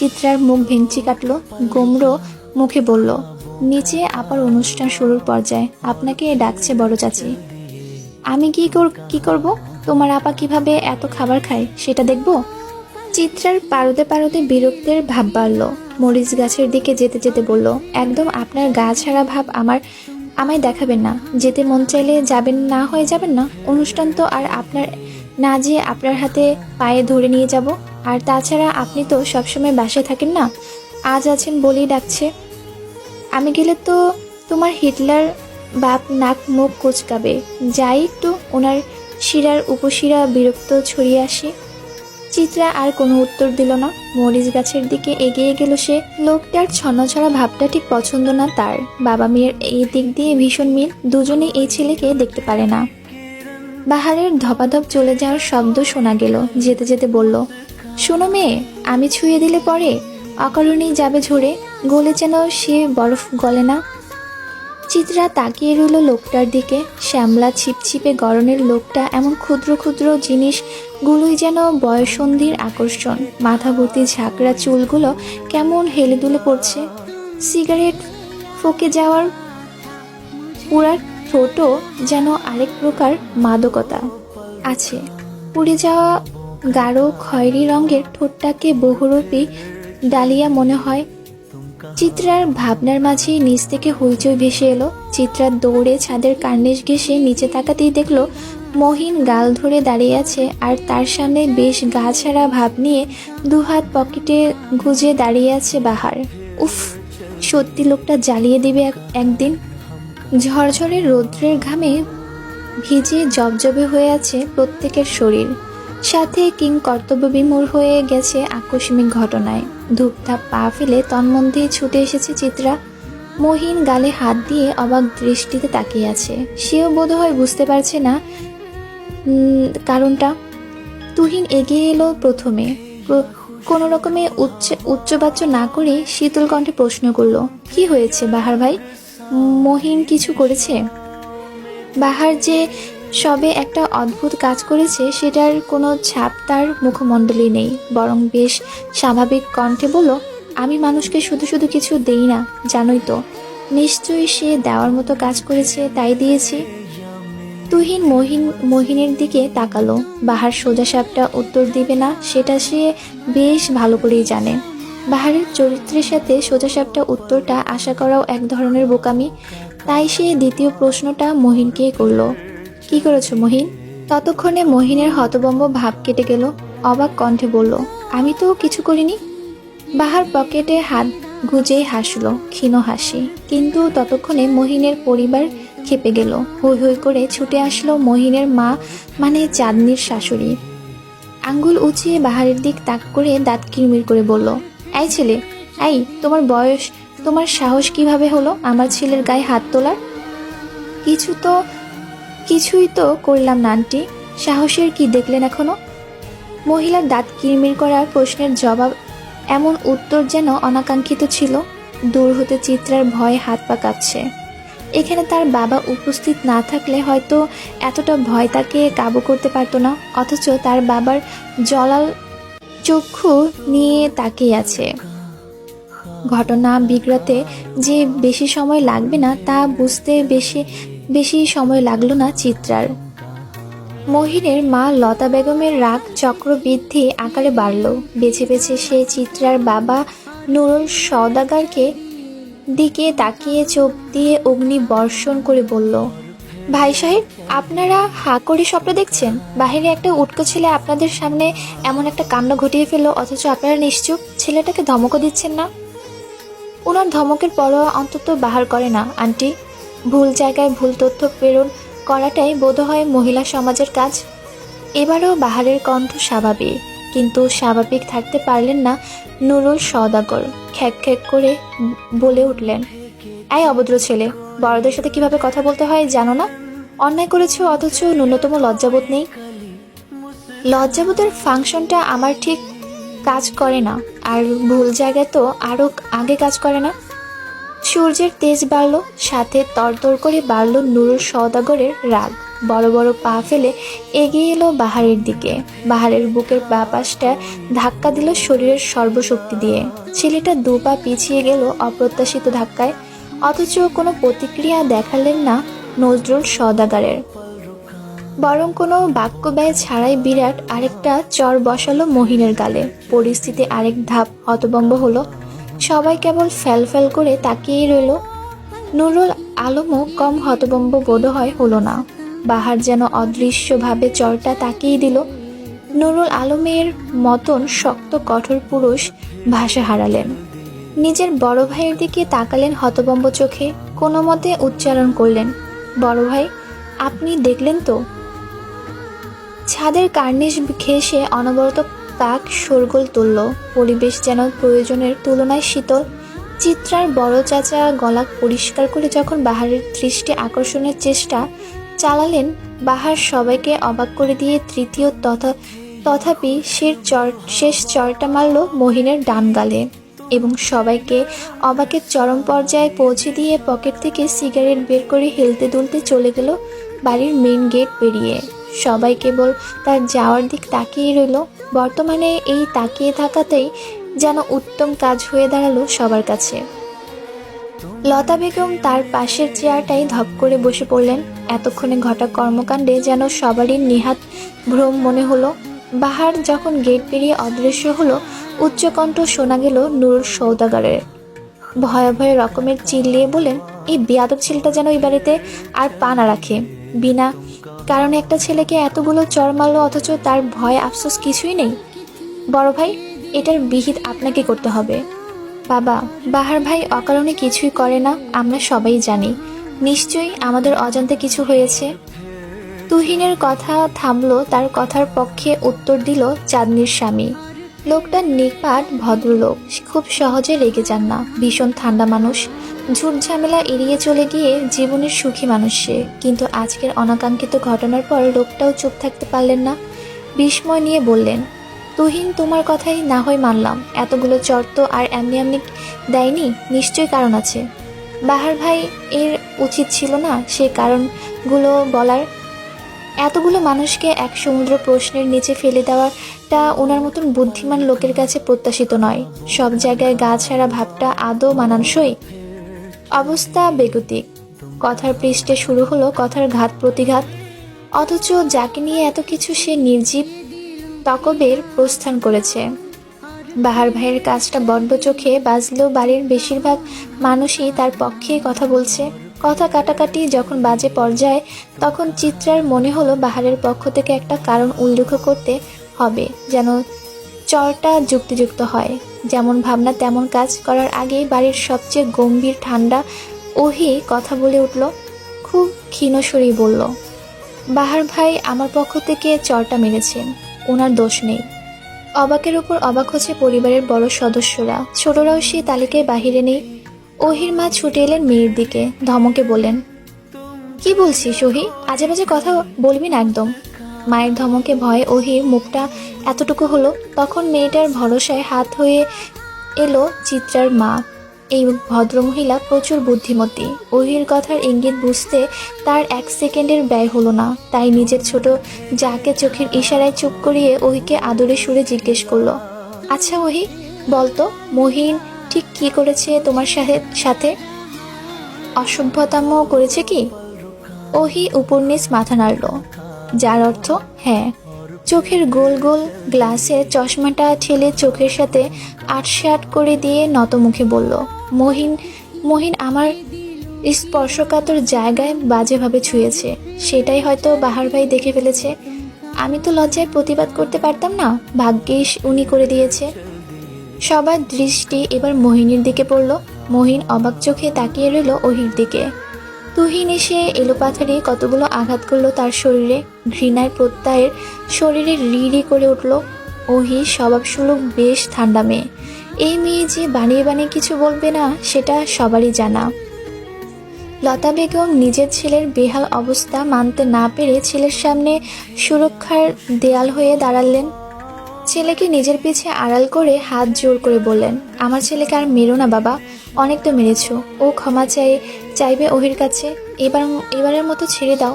চিত্রার মুখ ভেঙচি কাটলো গোমরো মুখে বলল, নিচে আবার অনুষ্ঠান শুরুর পর্যায়ে, আপনাকে ডাকছে বড় চাচি। আমি কি কি করব? তোমার আপা কীভাবে এত খাবার খায়, সেটা দেখব? চিত্রার পারদে পারদে বিরক্তের ভাব বাড়ল। মরিচ গাছের দিকে যেতে যেতে বলল, একদম আপনার গা ছাড়া ভাব আমার, আমায় দেখাবেন না। যেতে মন চাইলে যাবেন না হয়ে যাবেন না। অনুষ্ঠান তো আর আপনার, না যেয়ে আপনার হাতে পায়ে ধরে নিয়ে যাব। আর তাছাড়া আপনি তো সবসময় বাসায় থাকেন না? আজ আছেন বলেই ডাকছে। আমি গেলে তো তোমার হিটলার বাপ নাক মুখ কোচকাবে। যাই একটু ওনার শিরার উপশিরা বিরক্ত ছড়িয়ে আসে। চিত্রা আর কোনো উত্তর দিল না। মরিচ গাছের দিকে এগিয়ে গেল সে। লোকটার ছন্নছড়া ভাবটা ঠিক পছন্দ না তার। বাবা মেয়ের এই দিক দিয়ে ভীষণ মিল। দুজনেই এই ছেলেকে দেখতে পারে না। বাহারের ধপাধপ চলে যাওয়ার শব্দ শোনা গেল। যেতে যেতে বলল শোনো মেয়ে, আমি ছুঁয়ে দিলে পরে অকারণেই যাবে ঝরে, গলে যেন সে বরফ গলে না। চিত্রা তাকিয়ে রইল লোকটার দিকে, শ্যামলা ছিপছিপে গরনের লোকটা এমন ক্ষুদ্র ক্ষুদ্র জিনিসগুলোই যেন বয়সন্ধির আকর্ষণ। মাথা ভর্তি ঝাঁকড়া চুলগুলো কেমন হেলে দুলে পড়ছে। সিগারেট ফকে যাওয়ার পুরার ঠোঁটো যেন আরেক প্রকার মাদকতা। আছে, পুড়ে যাওয়া গাঢ় খয়েরি রঙের ঠোঁটটাকে বহুরূপী ডালিয়া মনে হয়। চিত্রার ভাবনার মাঝেই নিচ থেকে হইচই ভেসে এলো। চিত্রার দৌড়ে ছাদের কার্নিশ ঘেসে নিচে তাকাতেই দেখল, মহিন গাল ধরে দাঁড়িয়ে আছে আর তার সামনে বেশ গা ছাড়া ভাব নিয়ে দুহাত পকেটে গুজে দাঁড়িয়ে আছে বাহার। উফ, সত্যি লোকটা জ্বালিয়ে দিবে এক- একদিন। ঝরঝরে রৌদ্রের ঘামে ভিজে জবজবে হয়ে আছে প্রত্যেকের শরীর। সাথে কিং কর্তব্যবিমূর হয়ে গেছে আকস্মিক ঘটনায়। ধূপধাপ পা ফেলে তন্মধ্যে ছুটে এসেছে চিত্রা। মহিন গালে হাত দিয়ে অবাক দৃষ্টিতে তাকিয়ে আছে। সেও বোধহয় বুঝতে পারছে না কারণটা। তুহিন এগিয়ে এলো প্রথমে। কোনো রকমে উচ্চ, উচ্চবাচ্য না করে শীতল কণ্ঠে প্রশ্ন করল, কি হয়েছে বাহার ভাই? মহিন কিছু করেছে? বাহার যে সবে একটা অদ্ভুত কাজ করেছে, সেটার কোনো ছাপ তার মুখমণ্ডলে নেই। বরং বেশ স্বাভাবিক কণ্ঠে বলল, আমি মানুষকে শুধু শুধু কিছু দেই না, জানোই তো। নিশ্চয়ই সে দেওয়ার মতো কাজ করেছে, তাই দিয়েছি। তুহিন মহিন, মহিনের দিকে তাকালো। বাহার সোজা সাপটা উত্তর দিবে না, সেটা সে বেশ ভালো করেই জানে। বাহারের চরিত্রের সাথে সোজা সাপটা উত্তরটা আশা করাও এক ধরনের বোকামি। তাই সে দ্বিতীয় প্রশ্নটা মহিনকে করল। কি করেছ মহিন? ততক্ষণে মহিনের হতবম্ব ভাব কেটে গেল, অবাক কণ্ঠে বলল, আমি তো কিছু করিনি। বাহার পকেটে হাত গুজেই হাসলো, ক্ষীণ হাসি। কিন্তু ততক্ষণে মহিনের পরিবার খেপে গেল হই হই করে ছুটে আসলো মহিনের মা মানে চাঁদনির শাশুড়ি। আঙ্গুল উঁচিয়ে বাহারের দিক তাক করে দাঁত কিরমির করে বলল, এই ছেলে, এই, তোমার বয়স, তোমার সাহস কীভাবে হলো আমার ছেলের গায়ে হাত তোলার? কিছু তো কিছুই তো করলাম না সাহসের কি দেখলেন এখনও? মহিলার দাঁত কিরমির করার প্রশ্নের জবাব এমন উত্তর যেন অনাকাঙ্ক্ষিত ছিল। দূর হতে চিত্রার ভয় হাত পা কাঁপছে। এখানে তার বাবা উপস্থিত না থাকলে হয়তো এতটা ভয় তাকে কাবু করতে পারতো না, অথচ তার বাবার জলাল চক্ষু নিয়ে তাকিয়ে আছে। ঘটনা বিগড়াতে যে বেশি সময় লাগবে না, তা বুঝতে বেশি বেশি সময় লাগল না চিত্রার। মহিনের মা লতা বেগমের রাগ, চক্রবৃদ্ধি আকারে বাড়ল। বেছে বেছে সে চিত্রার বাবা নুরুল সওদাগারকে দিকে তাকিয়ে চোখ দিয়ে অগ্নি বর্ষণ করে বলল, ভাই সাহেব, আপনারা হা করে স্বপ্ন দেখছেন? বাহিরে একটা উটকো ছেলে আপনাদের সামনে এমন একটা কাণ্ড ঘটিয়ে ফেলল, অথচ আপনারা নিশ্চুপ ছেলেটাকে ধমকও দিচ্ছেন না? ওনার ধমকের পরোয়া অন্তত বাহার করে না, আন্টি। ভুল জায়গায় ভুল তথ্য প্রেরণ করাটাই বোধহয় মহিলা সমাজের কাজ। এবারও বাহারের কণ্ঠ স্বাভাবিক, কিন্তু স্বাভাবিক থাকতে পারলেন না নুরুল সওদাগর। খ্যাক খ্যাক করে বলে উঠলেন, এই অভদ্র ছেলে, বড়দের সাথে কীভাবে কথা বলতে হয় জানো না? অন্যায় করেছ অথচ ন্যূনতম লজ্জাবোধ নেই। লজ্জাবোধের ফাংশনটা আমার ঠিক কাজ করে না, আর ভুল জায়গায় তো আরও আগে কাজ করে না। সূর্যের তেজ বাড়ল, সাথে তরতর করে বাড়ল নুরুল সওদাগরের রাগ। বড় বড় পা ফেলে এগিয়ে এলো বাহারের দিকে। বাহারের বুকের বা পাশটা ধাক্কা দিল শরীরের সর্বশক্তি দিয়ে। ছেলেটা দু পা পিছিয়ে গেল অপ্রত্যাশিত ধাক্কায়। অথচ কোনো প্রতিক্রিয়া দেখালেন না নজরুল সদাগারের বরং কোনো বাক্য ব্যয় ছাড়াই বিরাট আরেকটা চর বসালো মহিনের গালে। পরিস্থিতি আরেক ধাপ হতবম্ব হলো সবাই কেবল ফ্যাল ফ্যাল করে তাকিয়েই রইল। নুরুল আলমও কম হতবম্ব বোধ হয় হলো না। বাহার যেন অদৃশ্যভাবে চরটা তাকিয়ে দিল। নুরুল আলমের মতন শক্ত, কঠোর পুরুষ ভাষা হারালেন। নিজের বড় ভাইয়ের দিকে তাকালেন হতবম্ব চোখে, কোনো মতে উচ্চারণ করলেন, বড় ভাই, আপনি দেখলেন তো? ছাদের কার্নিশ ঘেঁষে অনবরত কাক শোরগোল তুলল। পরিবেশ যেন প্রয়োজনের তুলনায় শীতল। চিত্রার বড় চাচা গলা পরিষ্কার করে যখন বাহারের দৃষ্টি আকর্ষণের চেষ্টা চালালেন, বাহার সবাইকে অবাক করে দিয়ে তৃতীয় তথা তথাপি শের চর, শেষ চরটা মারল মহিনের ডান গালে এবং সবাইকে অবাকের চরম পর্যায়ে পৌঁছে দিয়ে পকেট থেকে সিগারেট বের করে হেলতে দুলতে চলে গেল বাড়ির মেন গেট পেরিয়ে। সবাই কেবল তার যাওয়ার দিক তাকিয়ে রইল। বর্তমানে এই তাকিয়ে থাকাতেই যেন উত্তম কাজ হয়ে দাঁড়াল সবার কাছে। লতা বেগম তার পাশের চেয়ারটাই ধপ করে বসে পড়লেন। এতক্ষণে ঘটা কর্মকাণ্ডে যেন সবারই নিহাত ভ্রম মনে হলো। বাহার যখন গেট পেরিয়ে অদৃশ্য হলো, উচ্চকণ্ঠ শোনা গেল নুরুল সৌদাগরের। ভয়ে ভয়ে রকমের চিল্লিয়ে বলেন এই বেয়াদব ছেলেটা যেন এই বাড়িতে আর পা না রাখে। বিনা কারণে একটা ছেলেকে এতগুলো চর মারলো, অথচ তার ভয়, আফসোস কিছুই নেই। বড় ভাই, এটার বিহিত আপনাকে করতে হবে। বাবা, বাহার ভাই অকারণে কিছুই করে না, আমরা সবাই জানি। নিশ্চয়ই আমাদের অজান্তে কিছু হয়েছে। তুহিনের কথা থামলো, তার কথার পক্ষে উত্তর দিল চাঁদনির স্বামী। লোকটা নিপাট ভদ্রলোক। খুব সহজে রেগে যান না। ভীষণ ঠান্ডা মানুষ। ঝুট ঝামেলা এড়িয়ে চলে গিয়ে জীবনের সুখী মানুষ সে। কিন্তু আজকের অনাকাঙ্ক্ষিত ঘটনার পর লোকটাও চুপ থাকতে পারলেন না। বিস্ময় নিয়ে বললেন, তুহিন, তোমার কথাই না হয় মানলাম। এতগুলো চর্ত আর এমনি এমনি দেয়নি, নিশ্চয়ই কারণ আছে। বাহার ভাই এর উচিত ছিল না সে কারণগুলো বলার এতগুলো মানুষকে এক সমুদ্র প্রশ্নের নিচে ফেলে দেওয়াটা ওনার মতন বুদ্ধিমান লোকের কাছে প্রত্যাশিত নয়। সব জায়গায় গা ছাড়া ভাবটা আদৌ মানানসই? অবস্থা বেগতিক। কথার পৃষ্ঠে শুরু হলো কথার ঘাত প্রতিঘাত। অথচ যাকে নিয়ে এত কিছু সে নির্জীব তকবের প্রস্থান করেছে। বাহার ভাইয়ের কাজটা বড্ড চোখে বাজলেও বাড়ির বেশিরভাগ মানুষই তার পক্ষে কথা বলছে। কথা কাটাকাটি যখন বাজে পর্যায়ে, তখন চিত্রার মনে হলো বাহারের পক্ষ থেকে একটা কারণ উল্লেখ করতে হবে, যেন চরটা যুক্তিযুক্ত হয়। যেমন ভাবনা, তেমন কাজ করার আগে বাড়ির সবচেয়ে গম্ভীর ঠান্ডা ওহি কথা বলে উঠল, খুব ক্ষীণস্বরেই বলল, বাহার ভাই আমার পক্ষ থেকে চরটা মেরেছেন ওনার দোষ নেই। অবাকের উপর অবাক হচ্ছে পরিবারের বড় সদস্যরা। ছোটরাও সেই তালিকায় বাহিরে নেই। ওহির মা ছুটে এলেন মেয়ের দিকে। ধমকে বললেন, কি বলছিস ওহি? আজে বাজে কথা বলবি না একদম। মায়ের ধমকে ভয়ে ওহির মুখটা এতটুকু হলো তখন মেয়েটার ভরসায় হাত হয়ে এলো চিত্রার মা। এই ভদ্রমহিলা প্রচুর বুদ্ধিমতী। ওহির কথার ইঙ্গিত বুঝতে তার এক সেকেন্ডের ব্যয় হলো না। তাই নিজের ছোট যাকে চোখের ইশারায় চুপ করিয়ে ওহিকে আদরে সুরে জিজ্ঞেস করল আচ্ছা ওহি বলতো মহিন ঠিক কি করেছে তোমার সাথে- অসভ্যতাম করেছে কি? ওহি নিচ মাথা নাড়ল। যার অর্থ হ্যাঁ চোখের গোল গোল গ্লাসে চশমাটা ঠেলে চোখের সাথে আটসাট করে দিয়ে নত মুখে বলল, মহিন মহিন আমার স্পর্শকাতর জায়গায় বাজেভাবে ছুঁয়েছে। সেটাই হয়তো বাহার ভাই দেখে ফেলেছে। আমি তো লজ্জায় প্রতিবাদ করতে পারতাম না। ভাগ্যিস উনি করে দিয়েছে। সবার দৃষ্টি এবার মোহিনীর দিকে পড়ল। মোহিন অবাক চোখে তাকিয়ে রইল ওহির দিকে। তুহিন এসে এলোপাথারি কতগুলো আঘাত করল তার শরীরে। ঘৃণায় প্রত্যয়ের শরীরে রিড়ি করে উঠল। ওহি স্বভাবসুলভ বেশ ঠান্ডা মেয়ে। এই মেয়ে যে বানিয়ে বানিয়ে কিছু বলবে না, সেটা সবারই জানা। লতা বেগম নিজের ছেলের বেহাল অবস্থা মানতে না পেরে ছেলের সামনে সুরক্ষার দেয়াল হয়ে দাঁড়ালেন। ছেলেকে নিজের পিছে আড়াল করে হাত জোর করে বললেন, আমার ছেলেকে আর মেরো না বাবা, অনেক তো মেরেছ। ও ক্ষমা চাই, চাইবে ওহির কাছে। এবার এবারের মতো ছেড়ে দাও